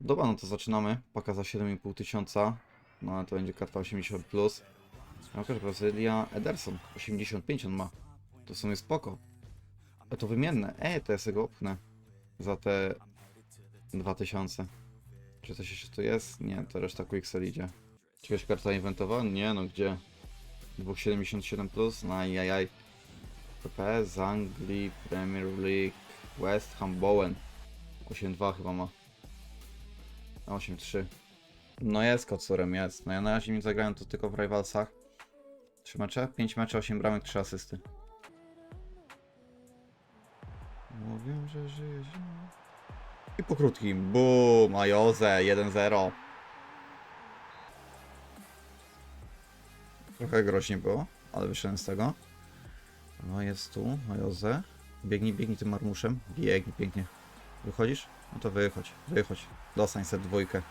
Dobra, no to zaczynamy. Paka za 7,5 tysiąca. No ale to będzie karta 80+. Plus. Jakaś Brazylia, Ederson. 85 on ma. To w sumie spoko. A to wymienne. E, to ja sobie go opchnę. Za te 2000. Czy coś jeszcze tu jest? Nie, to reszta Quicksell idzie. Czy jakaś karta inwentowa? Nie, no gdzie? 277 plus? No ajajaj. PPS z Anglii, Premier League, West Ham, Bowen. 8-2 chyba ma. A 8-3. No jest kocurem, jest. No ja na razie mi zagrałem to tylko w Rivalsach. 3 mecze? 5 meczy, 8 bramek, 3 asysty. Mówią, że żyje źle. I po krótkim. Boom! Ajoze 1-0. Trochę groźnie było, ale wyszedłem z tego. No jest tu, Ajoze. Biegnij, biegnij tym marmuszem. Biegnij pięknie. Wychodzisz? No to wychodź, wychodź. Dostań se dwójkę.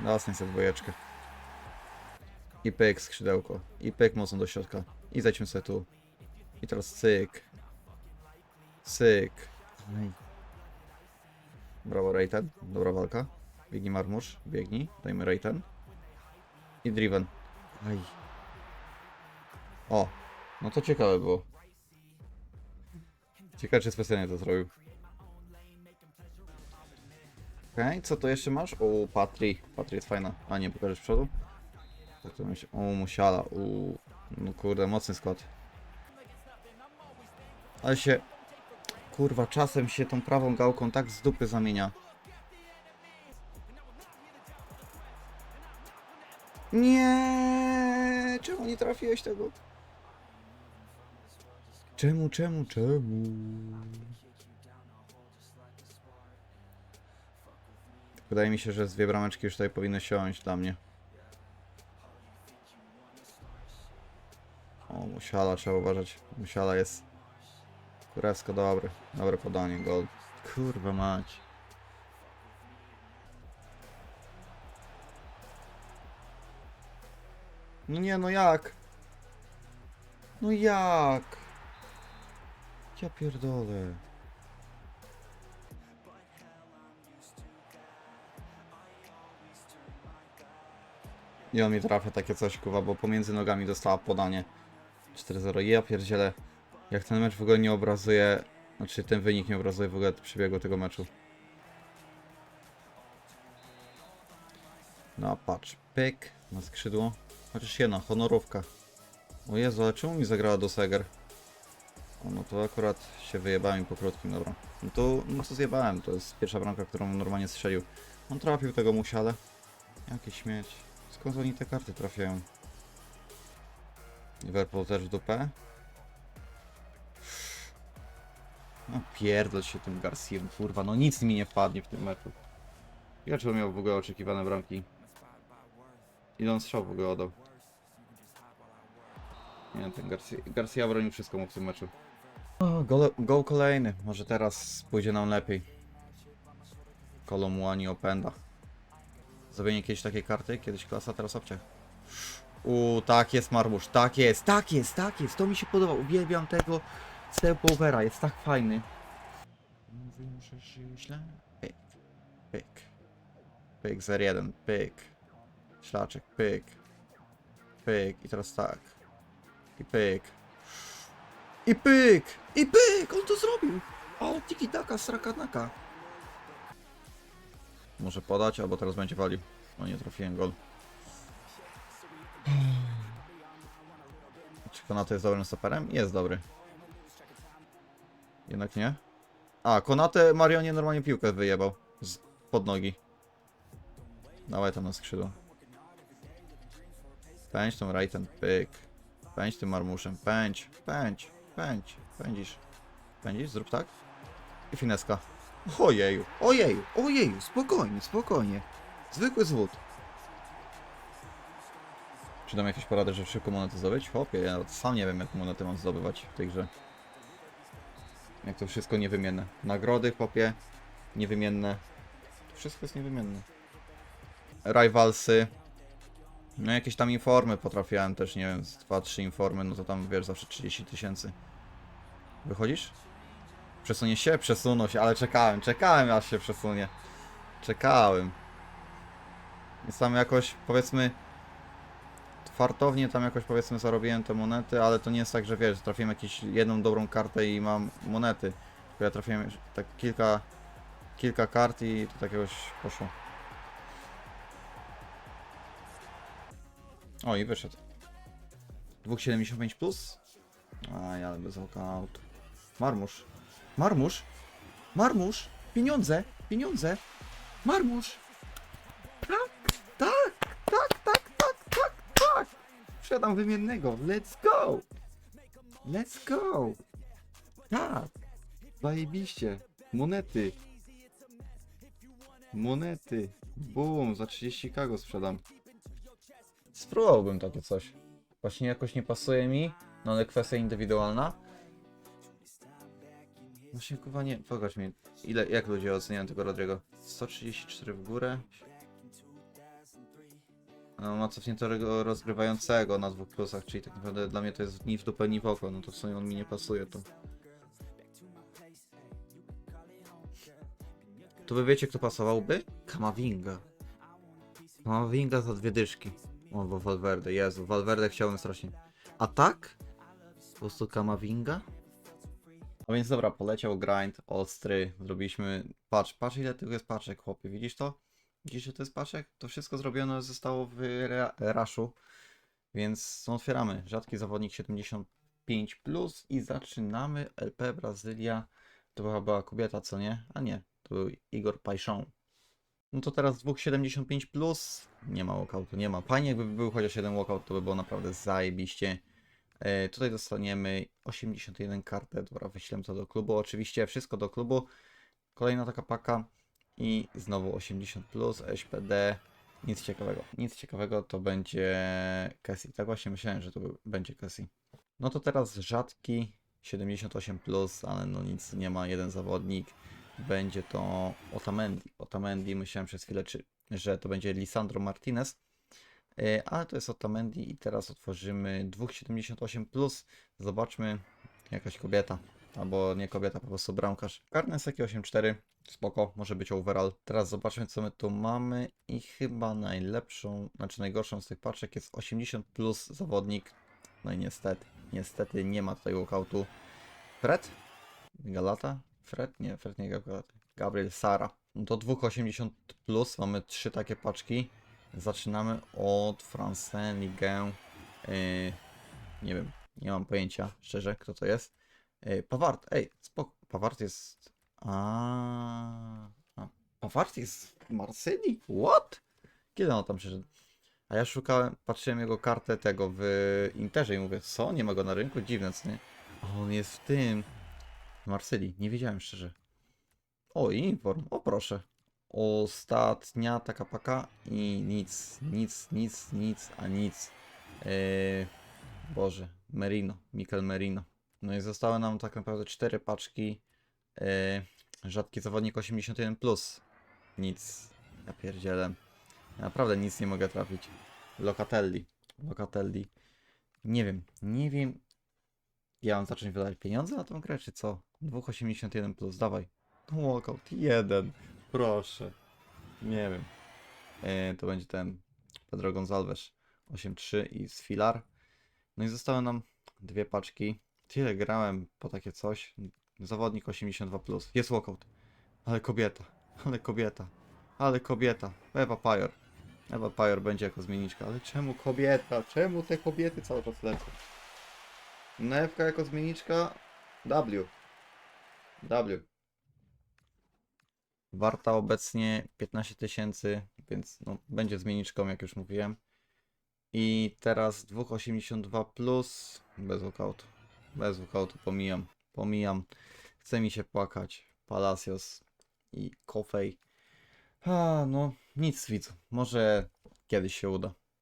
Dostań se dwójeczkę. I pyk skrzydełko. I pyk mocno do środka. I zejdźmy sobie tu. I teraz cyk. Cyk. Ej. Brawo Raiden. Dobra walka. Biegnij marmusz. Biegnij. Dajmy Raiden. I Driven. Aj. O. No to ciekawe było. Ciekawe czy specjalnie to zrobił. Okej, co to jeszcze masz? O, Patri. Patri jest fajna. A nie, pokażesz przodu? Tak to myślę. O, musiala. U, no kurde, mocny skład. Ale się... Kurwa, czasem się tą prawą gałką tak z dupy zamienia. Nie, Czemu nie trafiłeś tego? Czemu, czemu, czemu? Wydaje mi się, że z dwie brameczki już tutaj powinny siąść dla mnie. O, Musiala trzeba uważać. Musiala jest kurewsko dobry. Dobre podanie, gol. Kurwa mać. No nie, no jak? No jak? Ja pierdolę. I on mi trafia takie coś, kuwa, bo pomiędzy nogami dostała podanie. 4-0. Ja pierdzielę. Jak ten mecz w ogóle nie obrazuje, znaczy ten wynik nie obrazuje w ogóle przebiegu tego meczu. No patrz, pyk na skrzydło. Chociaż jedna, honorówka. O Jezu, ale czemu mi zagrała do Seger? O, no to akurat się wyjebałem po krótkim, dobra. No to, no to zjebałem, to jest pierwsza bramka, którą normalnie strzelił. On trafił tego musiale. Jaki śmieć. Skąd oni te karty trafiają? Liverpool też w dupę. No pierdol się tym Garciem, kurwa, no nic mi nie wpadnie w tym meczu. On miał w ogóle oczekiwane bramki? On strzał w ogóle oddał? Nie, ten Garcia, Garcia bronił wszystko w tym meczu. O, gol, gol kolejny, może teraz pójdzie nam lepiej. Kolomuani openda. Zrobienie kiedyś takiej karty, kiedyś klasa, teraz obciach. U, tak jest Marmusz, tak jest, tak jest, tak jest, to mi się podoba, uwielbiam tego Stepovera, jest tak fajny. Że żyje źle. Pyk, pyk, pyk, 0-1, pyk, szlaczek, pyk, pyk i teraz tak, i pyk, i pyk, i pyk, on to zrobił, o, tiki taka, srakanaka. Może podać, albo teraz będzie walił. O nie, trafiłem gol. Czy Konate jest dobrym stoperem? Jest dobry. Jednak nie. A, Konate Marionie normalnie piłkę wyjebał. Z pod nogi. Dawaj tam na skrzydło. Pędź tą rajtem, pyk. Pędź tym marmuszem, pędź, pędź, pędź, pędzisz. Pędzisz, zrób tak. I fineska. Ojeju, ojeju, ojeju, spokojnie, spokojnie. Zwykły zwód. Czy dam jakieś porady, żeby szybko monety zdobyć? Chłopie, ja sam nie wiem jak monety mam zdobywać w tej grze. Jak to wszystko niewymienne. Nagrody, chłopie, niewymienne. To wszystko jest niewymienne. Rivalsy. No jakieś tam informy potrafiłem też, nie wiem, z 2-3 informy, no to tam wiesz, zawsze 30 tysięcy. Wychodzisz? Przesunie się? Przesunął się, ale czekałem, czekałem aż się przesunie. Czekałem. Więc tam jakoś, powiedzmy, fartownie tam jakoś, powiedzmy, zarobiłem te monety, ale to nie jest tak, że wiesz, trafiłem jakąś jedną dobrą kartę i mam monety. Tylko ja trafiłem tak kilka, kilka kart i to tak jakoś poszło. O, i wyszedł. 2,75 plus? Aj, ale bez walkout. Marmusz. Marmusz? Marmusz! Pieniądze! Pieniądze! Marmusz! Tak! Tak! Tak, tak, tak, tak, tak! Sprzedam wymiennego. Let's go! Let's go! Tak! Zajebiście. Monety. Monety. Boom, za 30 kago sprzedam. Spróbowałbym takie coś. Właśnie jakoś nie pasuje mi, no ale kwestia indywidualna. Właśnie kurwa nie, pokaż mi, ile, jak ludzie oceniają tego Rodrigo? 134 w górę? No ma cofniętego rozgrywającego na dwóch plusach, czyli tak naprawdę dla mnie to jest ni w dupę, ni w oko, no to w sumie on mi nie pasuje to. To wy wiecie kto pasowałby? Kamavinga. Kamavinga za dwie dyszki. O, bo Valverde, Jezu, Valverde chciałem strasznie. A tak? Po prostu Kamavinga? No więc dobra, poleciał grind, ostry, zrobiliśmy, patrz, patrz ile tego jest paczek, chłopie, widzisz to? Widzisz, że to jest paczek? To wszystko zrobione zostało w ra- raszu, więc otwieramy. Rzadki zawodnik 75+, plus i zaczynamy LP Brazylia. To była, była kobieta, co nie? A nie, to był Igor Pajszon. No to teraz 2,75 plus. Nie ma walkoutu, nie ma. Fajnie jakby był chociaż jeden walkout, to by było naprawdę zajebiście. E, tutaj dostaniemy 81 kartę, dobra, wyślemy to do klubu. Oczywiście wszystko do klubu. Kolejna taka paka i znowu 80 plus, SPD. Nic ciekawego. Nic ciekawego to będzie Cassie. Tak właśnie myślałem, że to będzie Cassie. No to teraz rzadki 78 plus, ale no nic nie ma, jeden zawodnik. Będzie to Otamendi. Otamendi myślałem przez chwilę, czy, że to będzie Lisandro Martinez. Ale to jest Otamendi i teraz otworzymy 2,78 plus. Zobaczmy, jakaś kobieta. Albo nie kobieta, po prostu bramkarz. Karneseki 8,4. Spoko, może być overall. Teraz zobaczmy, co my tu mamy. I chyba najlepszą, znaczy najgorszą z tych paczek jest 80 plus zawodnik. No i niestety, niestety nie ma tutaj walkoutu. Fred? Galata? Fred? Nie, Fred nie Galata. Gabriel Sara. To 2,80 plus. Mamy trzy takie paczki. Zaczynamy od France Ligue. Yy, nie wiem, nie mam pojęcia, szczerze, kto to jest. Yy, Pawart, ej, spoko. Pawart jest. A, a Pawart jest w Marsylii? What? Kiedy on tam przyszedł? A ja szukałem, patrzyłem jego kartę tego w Interze i mówię, co? Nie ma go na rynku? Dziwne, co nie? A on jest w tym. W Marsylii, nie wiedziałem szczerze. O, inform, o proszę. Ostatnia taka paka i nic, nic, nic, nic, a nic. Yy, Boże, Merino, Mikel Merino. No i zostały nam tak naprawdę cztery paczki. Yy, rzadki zawodnik 81+. Plus. Nic, ja pierdzielę. Naprawdę nic nie mogę trafić. Locatelli, Locatelli. Nie wiem, nie wiem. Ja mam zacząć wydawać pieniądze na tą grę, czy co? 2,81+, plus, dawaj. Walkout, jeden. Proszę. Nie wiem. E, to będzie ten Pedro Gonzalez 8-3 i z Filar. No i zostały nam dwie paczki. Tyle grałem po takie coś. Zawodnik 82+. Plus. Jest walkout. Ale kobieta. Ale kobieta. Ale kobieta. Ewa Pajor. Ewa Pajor będzie jako zmienniczka. Ale czemu kobieta? Czemu te kobiety cały czas lecą? Newka jako zmienniczka. W. W. Warta obecnie 15 tysięcy, więc no, będzie zmienniczką, jak już mówiłem. I teraz 2,82 plus bez walkoutu. Bez walkoutu pomijam. Pomijam. Chce mi się płakać. Palacios i Kofej. A, no, nic widzu. Może kiedyś się uda.